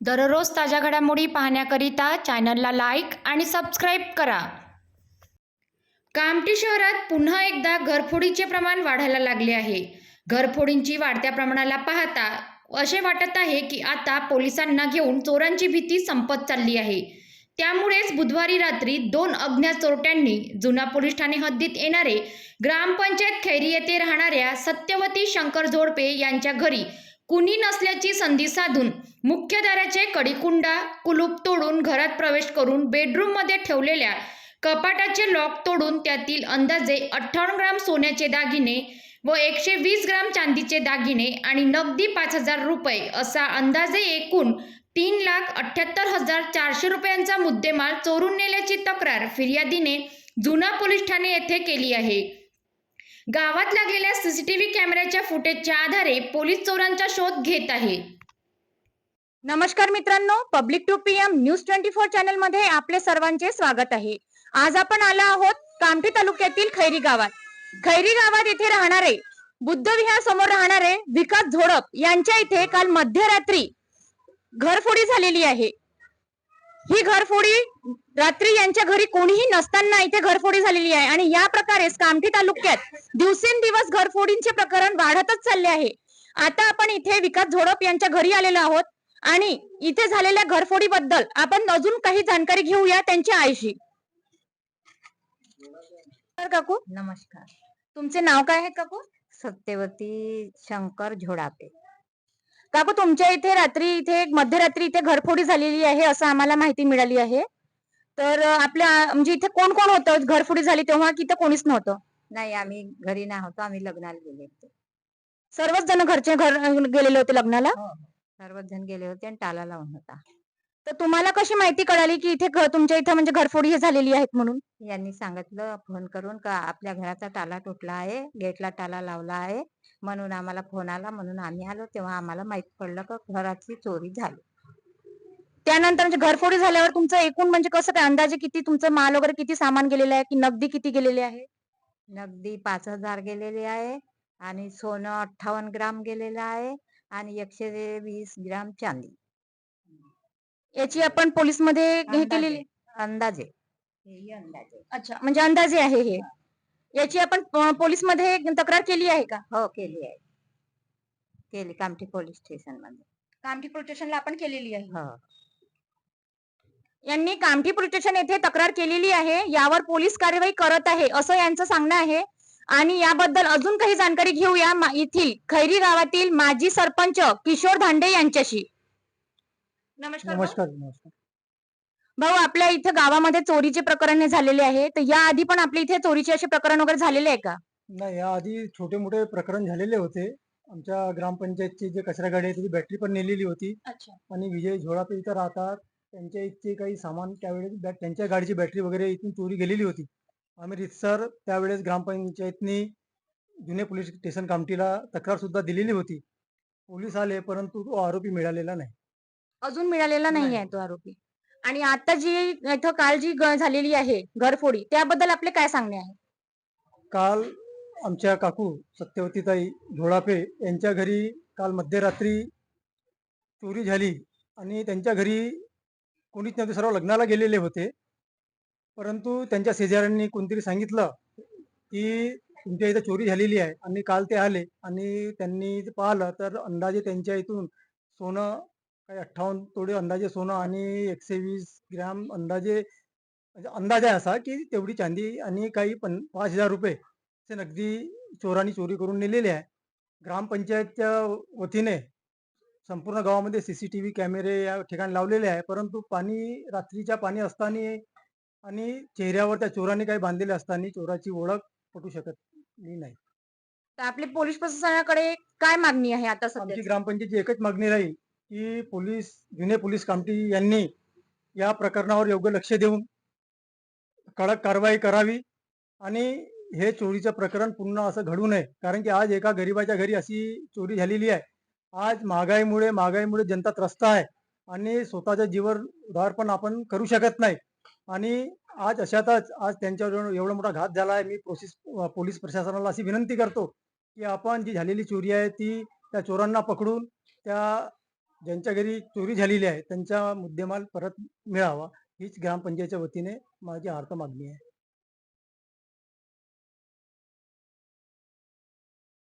दररोज ताज्या घडामोडी पाहण्याकरिता चॅनलला लाईक आणि सबस्क्राईब करा. कामठी शहरात पुन्हा एकदा घरफोडीचे प्रमाण वाढायला लागले आहे. घरफोडींची वाढत्या प्रमाणाला पाहता असे वाटत आहे की आता पोलिसांना घेऊन चोरांची भीती संपत चालली आहे. त्यामुळेच बुधवारी रात्री दोन अज्ञात चोरट्यांनी जुना पोलीस ठाणे हद्दीत येणारे ग्रामपंचायत खैरी येथे राहणाऱ्या सत्यवती शंकर झोडपे यांच्या घरी कुणी नसल्याची संधी साधून मुख्यधाराचे कडीकुंडा कुलूप तोडून घरात प्रवेश करून बेडरूममध्ये ठेवलेल्या कपाटाचे लॉक तोडून त्यातील अंदाजे अठ्ठावन्न ग्राम सोन्याचे दागिने व एकशे वीस ग्राम चांदीचे दागिने आणि नगदी पाच हजार रुपये असा अंदाजे एकूण तीन लाख अठ्ठ्याहत्तर हजार चारशे रुपयांचा मुद्देमाल चोरून नेल्याची तक्रार फिर्यादीने जुना पोलीस ठाणे येथे केली आहे. गावात लागलेल्या सीसीटीव्ही कॅमेऱ्याच्या फुटेजच्या आधारे पोलीस चोरांचा शोध घेत आहे. नमस्कार मित्रांनो public to P M news twenty four चॅनलमध्ये आपले सर्वांचे स्वागत आहे. आज आपण आलो आहोत कामठी तालुक्यातील खैरी गावात. खैरी गावात इथे राहणारे बुद्ध विहार समोर राहणारे विकास झोडप यांच्या इथे काल मध्यरात्री घरफोडी झालेली आहे. ही घरफोडी रात्री यांच्या घरी कोणीही नसताना इथे घरफोडी झालेली आहे. आणि या प्रकारेच कामठी तालुक्यात दिवसेंदिवस घरफोडींचे प्रकरण वाढतच चालले आहे. आता आपण इथे विकास झोडप यांच्या घरी आलेलो आहोत. आणि इथे झालेल्या घरफोडीबद्दल आपण अजून काही जाणकारी घेऊया त्यांच्या आईशी. काकू. नमस्कार. तुमचे नाव काय आहे काकू? सत्यवती शंकर झोडापे. काकू तुमच्या इथे रात्री इथे मध्यरात्री इथे घरफोडी झालेली आहे असं आम्हाला माहिती मिळाली आहे. तर आपल्या म्हणजे इथे कोण कोण होतं? घरफोडी झाली तेव्हा की इथं कोणीच नव्हतं? नाही आम्ही घरी नाही होतो आम्ही लग्नाला गेले होते. सर्वच जण घरचे घर गेलेले होते लग्नाला? सर्वच जण गेले होते आणि टाला लावून होता. तर तुम्हाला कशी माहिती कळाली की इथे घ- तुमच्या इथे म्हणजे घरफोडी हे झालेली आहेत म्हणून? यांनी सांगितलं फोन करून का आपल्या घराचा टाला तुटला आहे गेटला टाला लावला आहे. म्हणून आम्हाला फोन आला म्हणून आम्ही आलो. तेव्हा आम्हाला माहीत पडलं का घराची चोरी झाली. त्यानंतर म्हणजे घरफोडी झाल्यावर तुमचं एकूण म्हणजे कसं काय अंदाजे किती तुमचं माल वगैरे किती सामान गेलेलं आहे? की नगदी किती गेलेली आहे? नगदी पाच हजार गेलेली आहे आणि सोनं अठ्ठावन्न ग्राम गेलेलं आहे आणि एकशे वीस ग्राम चांदी. याची आपण पोलीसमध्ये हे. केलेली? अंदाजे. हेही अंदाजे. अच्छा म्हणजे अंदाजे आहे हे. याची आपण पोलीसमध्ये तक्रार केली आहे का? हो केली आहे. केली कामठी पोलीस स्टेशनमध्ये कामठी पोलीस स्टेशनला आपण केलेली आहे. हो. यांनी कामठी पोलीस स्टेशन येथे तक्रार केलेली आहे. यावर पोलीस कार्यवाही करत आहे असं यांचं सांगणं आहे. आणि याबद्दल अजून काही जाणकारी घेऊया येथील खैरी गावातील माजी सरपंच किशोर धांडे यांच्याशी. नमस्कार भाऊ. नमस्कार नमस्कार. भाऊ आपल्या इथं गावामध्ये चोरीचे प्रकरण झालेले आहे. तर या आधी पण आपल्या इथे चोरीचे असे प्रकरण वगैरे झालेले आहे का? नाही याआधी छोटे मोठे प्रकरण झालेले होते. आमच्या ग्रामपंचायतची जे कचरा गाडी आहे त्याची बॅटरी पण नेलेली होती. आणि विजय झोडापे इथं राहतात. त्यांच्या इथचे काही सामान त्यावेळेस बॅ- त्यांच्या गाडीची बॅटरी वगैरे इथून चोरी गेलेली होती. आम्ही रितसर त्यावेळेस ग्रामपंचायतनी जुने पोलीस स्टेशन कामठीला तक्रार सुद्धा दिलेली होती. पोलीस आले परंतु तो आरोपी मिळालेला नाही. अजून मिळालेला नाही नाही. आहे तो आरोपी. आणि आता जी इथं काल जी ग- झालेली आहे घरफोडी त्याबद्दल आपले काय सांगणे आहे? काल आमच्या काकू सत्यवतीताई झोडापे यांच्या घरी काल मध्यरात्री चोरी झाली आणि त्यांच्या घरी कोणीच नव्हते सर्व लग्नाला गेलेले होते. परंतु त्यांच्या शेजाऱ्यांनी कोणतरी सांगितलं की तुमच्या इथं चोरी झालेली आहे आणि काल ते आले आणि त्यांनी पाहिलं तर अंदाजे त्यांच्या इथून सोनं काही अठ्ठावन्न तोडे अंदाजे सोनं आणि एकशे वीस ग्रॅम अंदाजे म्हणजे अंदाज आहे असा की तेवढी चांदी आणि काही पण पाच हजार रुपये ते नगदी चोरांनी चोरी करून नेलेले आहे. ग्रामपंचायतच्या वतीने संपूर्ण गावामध्ये सी सी टी व्ही कॅमेरे या ठिकाणी लावलेले आहे. परंतु पाणी रात्रीच्या पाणी असताना आणि चेहऱ्यावर त्या चोरांनी काही बांधलेले असताना चोराची ओळख पटू शकत नाही. तर आपली पोलीस प्रशासनाकडे काय मागणी आहे आता आमची सध्या ग्रामपंचायतची एकच मागणी राहील की पोलीस जुने पोलीस कामठी यांनी या प्रकरणावर योग्य लक्ष देऊन कडक कारवाई करावी आणि हे चोरीचं प्रकरण पुन्हा असं घडू नये. कारण की आज एका गरीबाच्या घरी अशी चोरी झालेली आहे. आज महागाईमुळे महागाईमुळे जनता त्रस्त आहे आणि स्वतःच्या जीवन उधार पण आपण करू शकत नाही. आणि आज अशातच आज त्यांच्यावर एवढा मोठा घात झाला आहे मी प्रोसेस पोलीस प्रशासनाला अशी विनंती करतो की आपण जी झालेली चोरी आहे ती त्या चोरांना पकडून त्या ज्यांच्या घरी चोरी झालेली आहे त्यांचा मुद्देमाल परत मिळावा. हीच ग्रामपंचायतच्या वतीने माझी आर्थ मागणी आहे.